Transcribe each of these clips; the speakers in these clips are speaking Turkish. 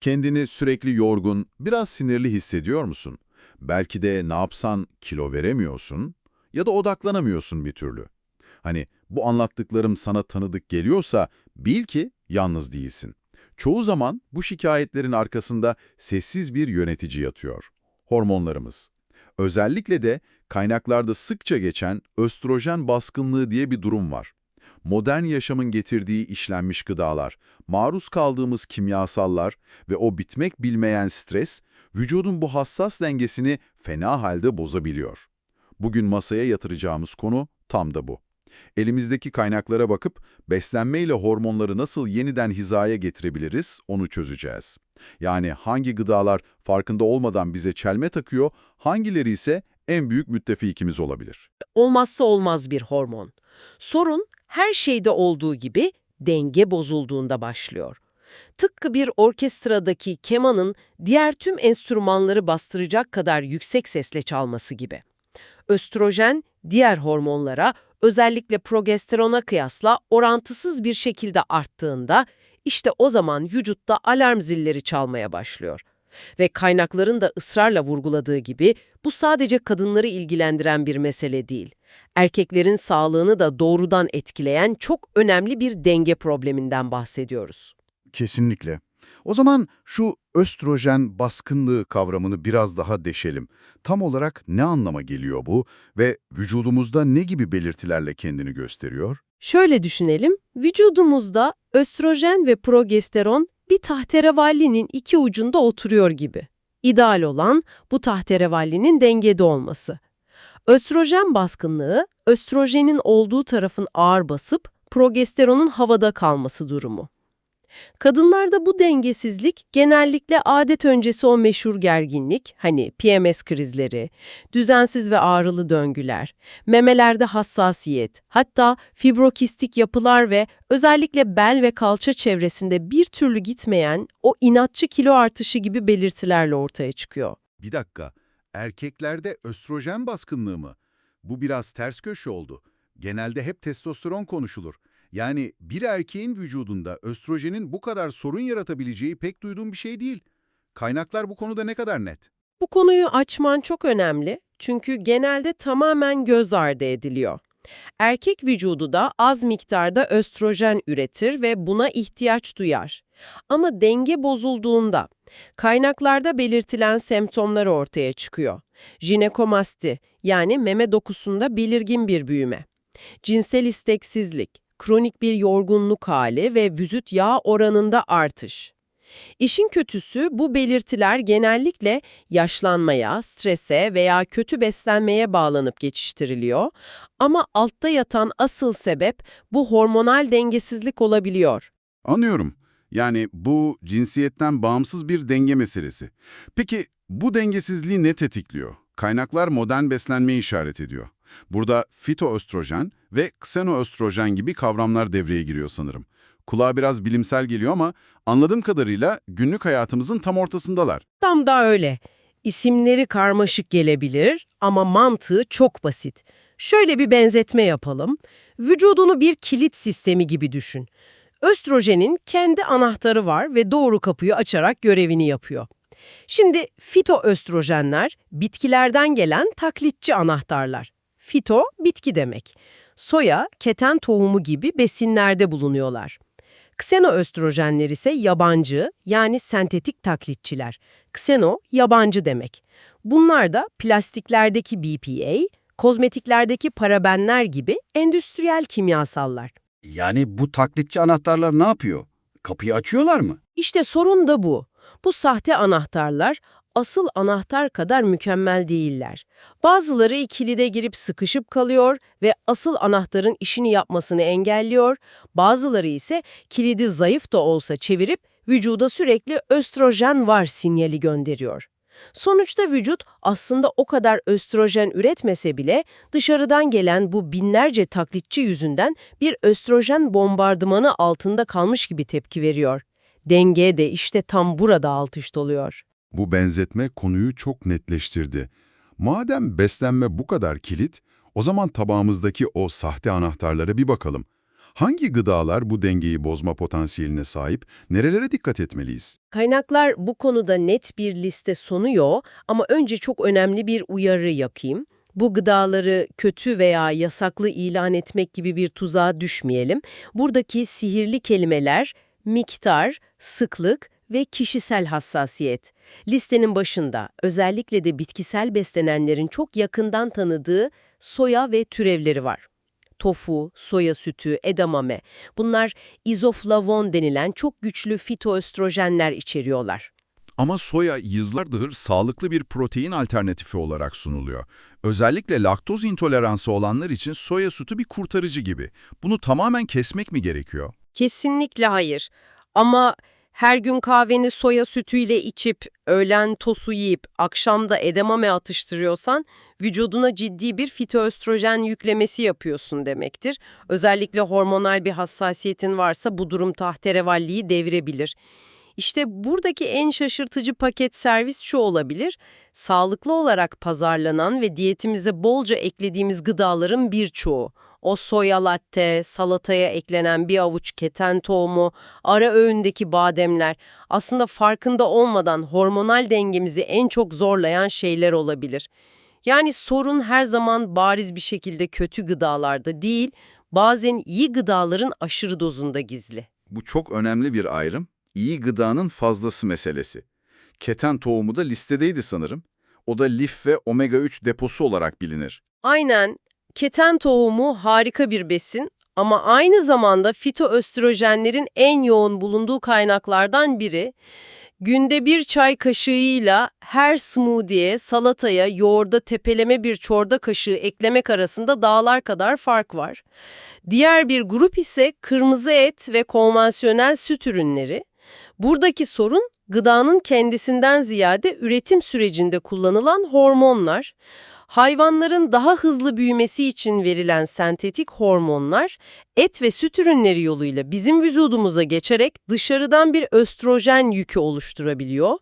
Kendini sürekli yorgun, biraz sinirli hissediyor musun? Belki de ne yapsan kilo veremiyorsun ya da odaklanamıyorsun bir türlü. Hani bu anlattıklarım sana tanıdık geliyorsa bil ki yalnız değilsin. Çoğu zaman bu şikayetlerin arkasında sessiz bir yönetici yatıyor. Hormonlarımız. Özellikle de kaynaklarda sıkça geçen östrojen baskınlığı diye bir durum var. Modern yaşamın getirdiği işlenmiş gıdalar, maruz kaldığımız kimyasallar ve o bitmek bilmeyen stres, vücudun bu hassas dengesini fena halde bozabiliyor. Bugün masaya yatıracağımız konu tam da bu. Elimizdeki kaynaklara bakıp beslenmeyle hormonları nasıl yeniden hizaya getirebiliriz onu çözeceğiz. Yani hangi gıdalar farkında olmadan bize çelme takıyor, hangileri ise en büyük müttefikimiz olabilir. olmazsa olmaz bir hormon. Sorun her şeyde olduğu gibi denge bozulduğunda başlıyor. Tıpkı bir orkestradaki kemanın diğer tüm enstrümanları bastıracak kadar yüksek sesle çalması gibi. Östrojen diğer hormonlara özellikle progesterona kıyasla orantısız bir şekilde arttığında işte o zaman vücutta alarm zilleri çalmaya başlıyor. Ve kaynakların da ısrarla vurguladığı gibi bu sadece kadınları ilgilendiren bir mesele değil. Erkeklerin sağlığını da doğrudan etkileyen çok önemli bir denge probleminden bahsediyoruz. Kesinlikle. O zaman şu östrojen baskınlığı kavramını biraz daha deşelim. Tam olarak ne anlama geliyor bu ve vücudumuzda ne gibi belirtilerle kendini gösteriyor? Şöyle düşünelim, vücudumuzda östrojen ve progesteron bir tahterevallinin iki ucunda oturuyor gibi. İdeal olan bu tahterevallinin dengede olması. Östrojen baskınlığı, östrojenin olduğu tarafın ağır basıp progesteronun havada kalması durumu. Kadınlarda bu dengesizlik genellikle adet öncesi o meşhur gerginlik, hani PMS krizleri, düzensiz ve ağrılı döngüler, memelerde hassasiyet, hatta fibrokistik yapılar ve özellikle bel ve kalça çevresinde bir türlü gitmeyen o inatçı kilo artışı gibi belirtilerle ortaya çıkıyor. Bir dakika, erkeklerde östrojen baskınlığı mı? Bu biraz ters köşe oldu. Genelde hep testosteron konuşulur. Yani bir erkeğin vücudunda östrojenin bu kadar sorun yaratabileceği pek duyduğum bir şey değil. Kaynaklar bu konuda ne kadar net? Bu konuyu açman çok önemli çünkü genelde tamamen göz ardı ediliyor. Erkek vücudu da az miktarda östrojen üretir ve buna ihtiyaç duyar. Ama denge bozulduğunda kaynaklarda belirtilen semptomlar ortaya çıkıyor. Jinekomasti yani meme dokusunda belirgin bir büyüme, cinsel isteksizlik, kronik bir yorgunluk hali ve vücut yağ oranında artış. İşin kötüsü bu belirtiler genellikle yaşlanmaya, strese veya kötü beslenmeye bağlanıp geçiştiriliyor ama altta yatan asıl sebep bu hormonal dengesizlik olabiliyor. Anlıyorum. Yani bu cinsiyetten bağımsız bir denge meselesi. Peki bu dengesizliği ne tetikliyor? Kaynaklar modern beslenmeyi işaret ediyor. Burada fitoöstrojen ve ksenoöstrojen gibi kavramlar devreye giriyor sanırım. Kulağa biraz bilimsel geliyor ama anladığım kadarıyla günlük hayatımızın tam ortasındalar. Tam da öyle. İsimleri karmaşık gelebilir ama mantığı çok basit. Şöyle bir benzetme yapalım. Vücudunu bir kilit sistemi gibi düşün. Östrojenin kendi anahtarı var ve doğru kapıyı açarak görevini yapıyor. Şimdi fitoöstrojenler bitkilerden gelen taklitçi anahtarlar. Fito, bitki demek. Soya, keten tohumu gibi besinlerde bulunuyorlar. Ksenoöstrojenler ise yabancı yani sentetik taklitçiler. Kseno, yabancı demek. Bunlar da plastiklerdeki BPA, kozmetiklerdeki parabenler gibi endüstriyel kimyasallar. Yani bu taklitçi anahtarlar ne yapıyor? Kapıyı açıyorlar mı? İşte sorun da bu. Bu sahte anahtarlar asıl anahtar kadar mükemmel değiller. Bazıları ikilide girip sıkışıp kalıyor ve asıl anahtarın işini yapmasını engelliyor, bazıları ise kilidi zayıf da olsa çevirip vücuda sürekli östrojen var sinyali gönderiyor. Sonuçta vücut aslında o kadar östrojen üretmese bile dışarıdan gelen bu binlerce taklitçi yüzünden bir östrojen bombardımanı altında kalmış gibi tepki veriyor. Denge de işte tam burada alt üst oluyor. Bu benzetme konuyu çok netleştirdi. Madem beslenme bu kadar kilit, o zaman tabağımızdaki o sahte anahtarlara bir bakalım. Hangi gıdalar bu dengeyi bozma potansiyeline sahip? Nerelere dikkat etmeliyiz? Kaynaklar bu konuda net bir liste sunuyor ama önce çok önemli bir uyarı yakayım. Bu gıdaları kötü veya yasaklı ilan etmek gibi bir tuzağa düşmeyelim. Buradaki sihirli kelimeler miktar, sıklık ve kişisel hassasiyet. Listenin başında özellikle de bitkisel beslenenlerin çok yakından tanıdığı soya ve türevleri var. Tofu, soya sütü, edamame bunlar izoflavon denilen çok güçlü fitoöstrojenler içeriyorlar. Ama soya yıllardır sağlıklı bir protein alternatifi olarak sunuluyor. Özellikle laktoz intoleransı olanlar için soya sütü bir kurtarıcı gibi. Bunu tamamen kesmek mi gerekiyor? Kesinlikle hayır. Ama her gün kahveni soya sütüyle içip, öğlen tosu yiyip, akşam da edamame atıştırıyorsan, vücuduna ciddi bir fitoöstrojen yüklemesi yapıyorsun demektir. Özellikle hormonal bir hassasiyetin varsa bu durum tahterevalliyi devirebilir. İşte buradaki en şaşırtıcı paket servis şu olabilir. Sağlıklı olarak pazarlanan ve diyetimize bolca eklediğimiz gıdaların birçoğu. O soya latte, salataya eklenen bir avuç keten tohumu, ara öğündeki bademler aslında farkında olmadan hormonal dengemizi en çok zorlayan şeyler olabilir. Yani sorun her zaman bariz bir şekilde kötü gıdalarda değil, bazen iyi gıdaların aşırı dozunda gizli. Bu çok önemli bir ayrım. İyi gıdanın fazlası meselesi. Keten tohumu da listedeydi sanırım. O da lif ve omega-3 deposu olarak bilinir. Aynen. Keten tohumu harika bir besin ama aynı zamanda fitoöstrojenlerin en yoğun bulunduğu kaynaklardan biri. Günde bir çay kaşığıyla her smoothie'ye, salataya, yoğurda tepeleme bir çorba kaşığı eklemek arasında dağlar kadar fark var. Diğer bir grup ise kırmızı et ve konvansiyonel süt ürünleri. Buradaki sorun gıdanın kendisinden ziyade üretim sürecinde kullanılan hormonlar. Hayvanların daha hızlı büyümesi için verilen sentetik hormonlar et ve süt ürünleri yoluyla bizim vücudumuza geçerek dışarıdan bir östrojen yükü oluşturabiliyor.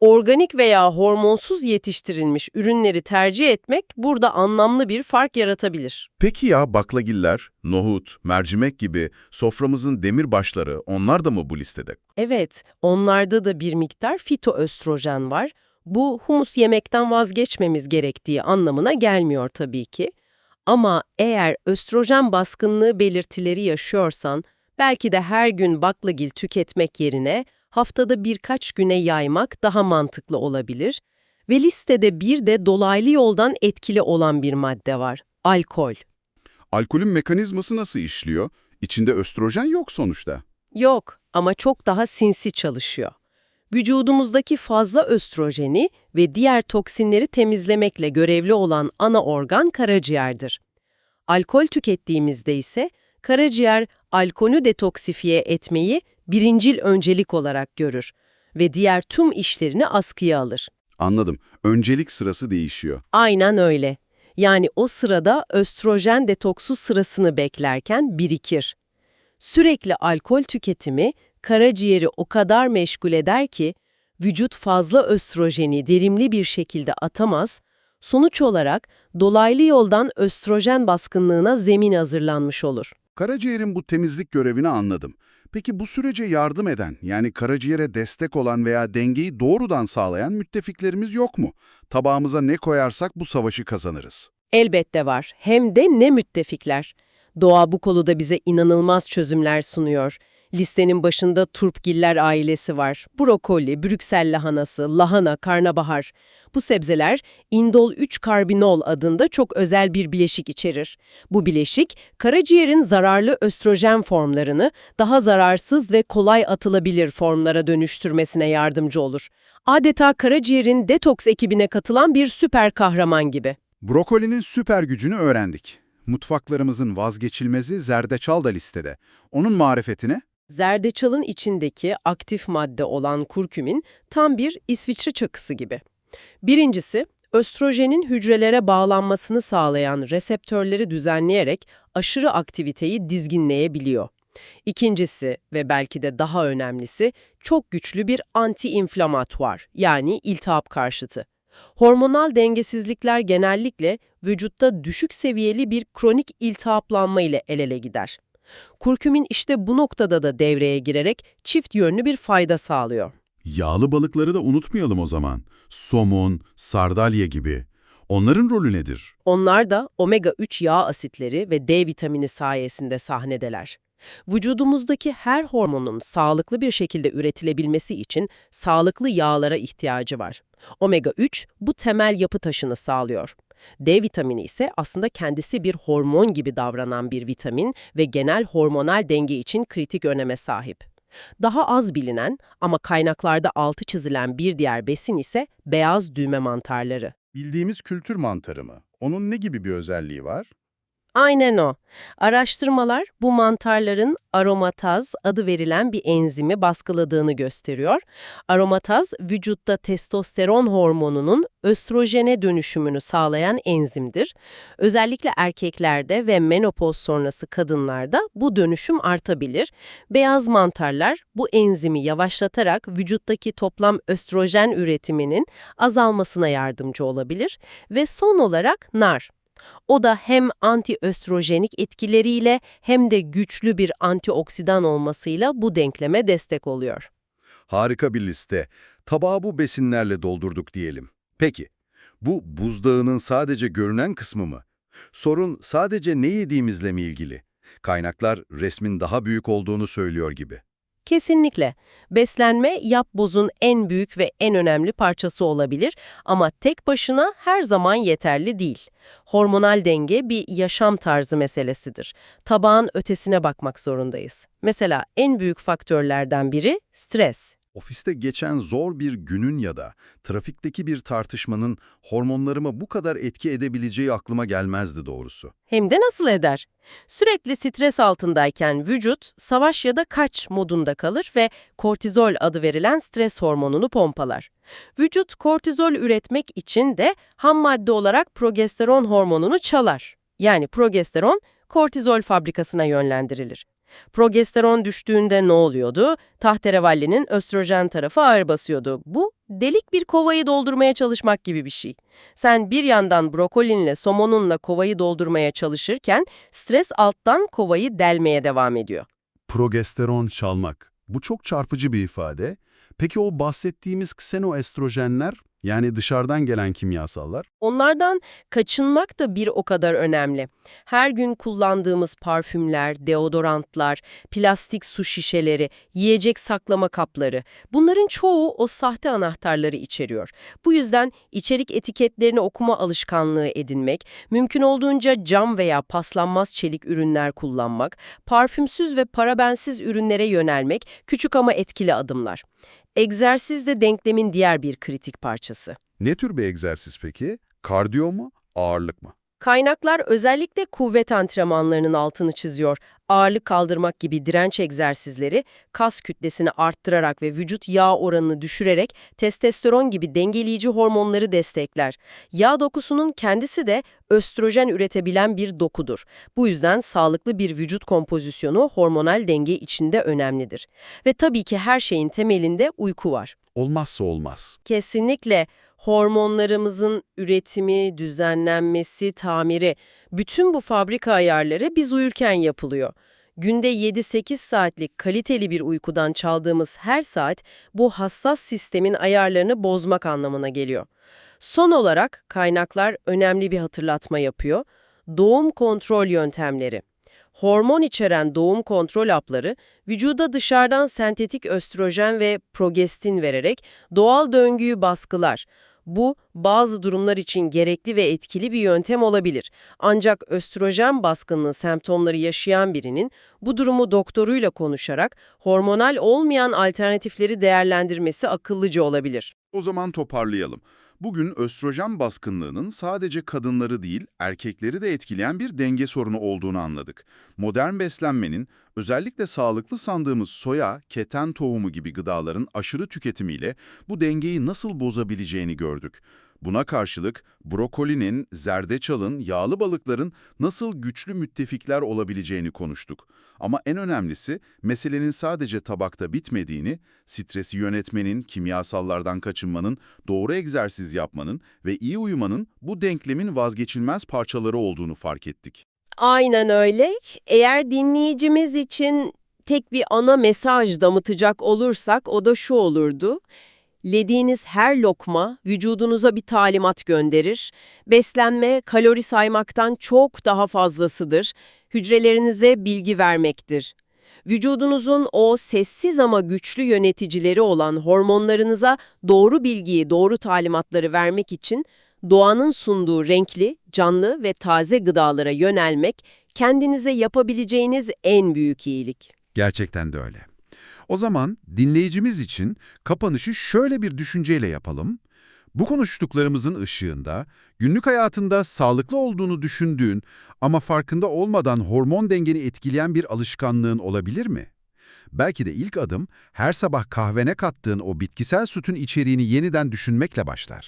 Organik veya hormonsuz yetiştirilmiş ürünleri tercih etmek burada anlamlı bir fark yaratabilir. Peki ya baklagiller, nohut, mercimek gibi soframızın demirbaşları onlar da mı bu listede? Evet, onlarda da bir miktar fitoöstrojen var. Bu humus yemekten vazgeçmemiz gerektiği anlamına gelmiyor tabii ki. Ama eğer östrojen baskınlığı belirtileri yaşıyorsan, belki de her gün baklagil tüketmek yerine haftada birkaç güne yaymak daha mantıklı olabilir. Ve listede bir de dolaylı yoldan etkili olan bir madde var, alkol. Alkolün mekanizması nasıl işliyor? İçinde östrojen yok sonuçta. Yok ama çok daha sinsi çalışıyor. Vücudumuzdaki fazla östrojeni ve diğer toksinleri temizlemekle görevli olan ana organ karaciğerdir. Alkol tükettiğimizde ise karaciğer alkolü detoksifiye etmeyi birincil öncelik olarak görür ve diğer tüm işlerini askıya alır. Anladım. Öncelik sırası değişiyor. Aynen öyle. Yani o sırada östrojen detoksu sırasını beklerken birikir. Sürekli alkol tüketimi karaciğeri o kadar meşgul eder ki vücut fazla östrojeni derimli bir şekilde atamaz, sonuç olarak dolaylı yoldan östrojen baskınlığına zemin hazırlanmış olur. Karaciğerin bu temizlik görevini anladım. Peki bu sürece yardım eden, yani karaciğere destek olan veya dengeyi doğrudan sağlayan müttefiklerimiz yok mu? Tabağımıza ne koyarsak bu savaşı kazanırız. Elbette var. Hem de ne müttefikler. Doğa bu konuda bize inanılmaz çözümler sunuyor. Listenin başında turpgiller ailesi var. Brokoli, Brüksel lahanası, lahana, karnabahar. Bu sebzeler indol 3-karbinol adında çok özel bir bileşik içerir. Bu bileşik, karaciğerin zararlı östrojen formlarını daha zararsız ve kolay atılabilir formlara dönüştürmesine yardımcı olur. Adeta karaciğerin detoks ekibine katılan bir süper kahraman gibi. Brokolinin süper gücünü öğrendik. Mutfaklarımızın vazgeçilmezi zerdeçal da listede. Onun marifetine Zerdeçalın içindeki aktif madde olan kurkümin tam bir İsviçre çakısı gibi. Birincisi, östrojenin hücrelere bağlanmasını sağlayan reseptörleri düzenleyerek aşırı aktiviteyi dizginleyebiliyor. İkincisi ve belki de daha önemlisi çok güçlü bir anti-inflamatuar yani iltihap karşıtı. Hormonal dengesizlikler genellikle vücutta düşük seviyeli bir kronik iltihaplanma ile el ele gider. Kurkumin işte bu noktada da devreye girerek çift yönlü bir fayda sağlıyor. Yağlı balıkları da unutmayalım o zaman. Somon, sardalya gibi. Onların rolü nedir? Onlar da omega-3 yağ asitleri ve D vitamini sayesinde sahnedeler. Vücudumuzdaki her hormonun sağlıklı bir şekilde üretilebilmesi için sağlıklı yağlara ihtiyacı var. Omega-3 bu temel yapı taşını sağlıyor. D vitamini ise aslında kendisi bir hormon gibi davranan bir vitamin ve genel hormonal denge için kritik öneme sahip. Daha az bilinen ama kaynaklarda altı çizilen bir diğer besin ise beyaz düğme mantarları. Bildiğimiz kültür mantarı mı? Onun ne gibi bir özelliği var? Aynen o. Araştırmalar bu mantarların aromataz adı verilen bir enzimi baskıladığını gösteriyor. Aromataz, vücutta testosteron hormonunun östrojene dönüşümünü sağlayan enzimdir. Özellikle erkeklerde ve menopoz sonrası kadınlarda bu dönüşüm artabilir. Beyaz mantarlar bu enzimi yavaşlatarak vücuttaki toplam östrojen üretiminin azalmasına yardımcı olabilir. Ve son olarak nar. O da hem antiöstrojenik etkileriyle hem de güçlü bir antioksidan olmasıyla bu denkleme destek oluyor. Harika bir liste. Tabağı bu besinlerle doldurduk diyelim. Peki, bu buzdağının sadece görünen kısmı mı? Sorun sadece ne yediğimizle mi ilgili? Kaynaklar resmin daha büyük olduğunu söylüyor gibi. Kesinlikle. Beslenme yap bozun en büyük ve en önemli parçası olabilir ama tek başına her zaman yeterli değil. Hormonal denge bir yaşam tarzı meselesidir. Tabağın ötesine bakmak zorundayız. Mesela en büyük faktörlerden biri stres. Ofiste geçen zor bir günün ya da trafikteki bir tartışmanın hormonlarıma bu kadar etki edebileceği aklıma gelmezdi doğrusu. Hem de nasıl eder? Sürekli stres altındayken vücut savaş ya da kaç modunda kalır ve kortizol adı verilen stres hormonunu pompalar. Vücut kortizol üretmek için de ham madde olarak progesteron hormonunu çalar. Yani progesteron kortizol fabrikasına yönlendirilir. Progesteron düştüğünde ne oluyordu? Tahterevallinin östrojen tarafı ağır basıyordu. Bu delik bir kovayı doldurmaya çalışmak gibi bir şey. Sen bir yandan brokolinle, somonunla kovayı doldurmaya çalışırken stres alttan kovayı delmeye devam ediyor. Progesteron çalmak. Bu çok çarpıcı bir ifade. Peki o bahsettiğimiz ksenoestrojenler, yani dışarıdan gelen kimyasallar? Onlardan kaçınmak da bir o kadar önemli. Her gün kullandığımız parfümler, deodorantlar, plastik su şişeleri, yiyecek saklama kapları bunların çoğu o sahte anahtarları içeriyor. Bu yüzden içerik etiketlerini okuma alışkanlığı edinmek, mümkün olduğunca cam veya paslanmaz çelik ürünler kullanmak, parfümsüz ve parabensiz ürünlere yönelmek küçük ama etkili adımlar. Egzersiz de denklemin diğer bir kritik parçası. Ne tür bir egzersiz peki? Kardiyo mu, ağırlık mı? Kaynaklar özellikle kuvvet antrenmanlarının altını çiziyor. Ağırlık kaldırmak gibi direnç egzersizleri kas kütlesini arttırarak ve vücut yağ oranını düşürerek testosteron gibi dengeleyici hormonları destekler. Yağ dokusunun kendisi de östrojen üretebilen bir dokudur. Bu yüzden sağlıklı bir vücut kompozisyonu hormonal denge içinde önemlidir. Ve tabii ki her şeyin temelinde uyku var. Olmazsa olmaz. Kesinlikle hormonlarımızın üretimi, düzenlenmesi, tamiri, bütün bu fabrika ayarları biz uyurken yapılıyor. Günde 7-8 saatlik kaliteli bir uykudan çaldığımız her saat bu hassas sistemin ayarlarını bozmak anlamına geliyor. Son olarak kaynaklar önemli bir hatırlatma yapıyor. Doğum kontrol yöntemleri. Hormon içeren doğum kontrol hapları vücuda dışarıdan sentetik östrojen ve progestin vererek doğal döngüyü baskılar. Bu bazı durumlar için gerekli ve etkili bir yöntem olabilir. Ancak östrojen baskınlığı semptomları yaşayan birinin bu durumu doktoruyla konuşarak hormonal olmayan alternatifleri değerlendirmesi akıllıca olabilir. O zaman toparlayalım. Bugün östrojen baskınlığının sadece kadınları değil, erkekleri de etkileyen bir denge sorunu olduğunu anladık. Modern beslenmenin, özellikle sağlıklı sandığımız soya, keten tohumu gibi gıdaların aşırı tüketimiyle bu dengeyi nasıl bozabileceğini gördük. Buna karşılık brokolinin, zerdeçalın, yağlı balıkların nasıl güçlü müttefikler olabileceğini konuştuk. Ama en önemlisi meselenin sadece tabakta bitmediğini, stresi yönetmenin, kimyasallardan kaçınmanın, doğru egzersiz yapmanın ve iyi uyumanın bu denklemin vazgeçilmez parçaları olduğunu fark ettik. Aynen öyle. Eğer dinleyicimiz için tek bir ana mesaj damıtacak olursak o da şu olurdu. Yediğiniz her lokma vücudunuza bir talimat gönderir. Beslenme kalori saymaktan çok daha fazlasıdır. Hücrelerinize bilgi vermektir. Vücudunuzun o sessiz ama güçlü yöneticileri olan hormonlarınıza doğru bilgiyi, doğru talimatları vermek için doğanın sunduğu renkli, canlı ve taze gıdalara yönelmek kendinize yapabileceğiniz en büyük iyilik. Gerçekten de öyle. O zaman dinleyicimiz için kapanışı şöyle bir düşünceyle yapalım. Bu konuştuklarımızın ışığında günlük hayatında sağlıklı olduğunu düşündüğün ama farkında olmadan hormon dengeni etkileyen bir alışkanlığın olabilir mi? Belki de ilk adım her sabah kahvene kattığın o bitkisel sütün içeriğini yeniden düşünmekle başlar.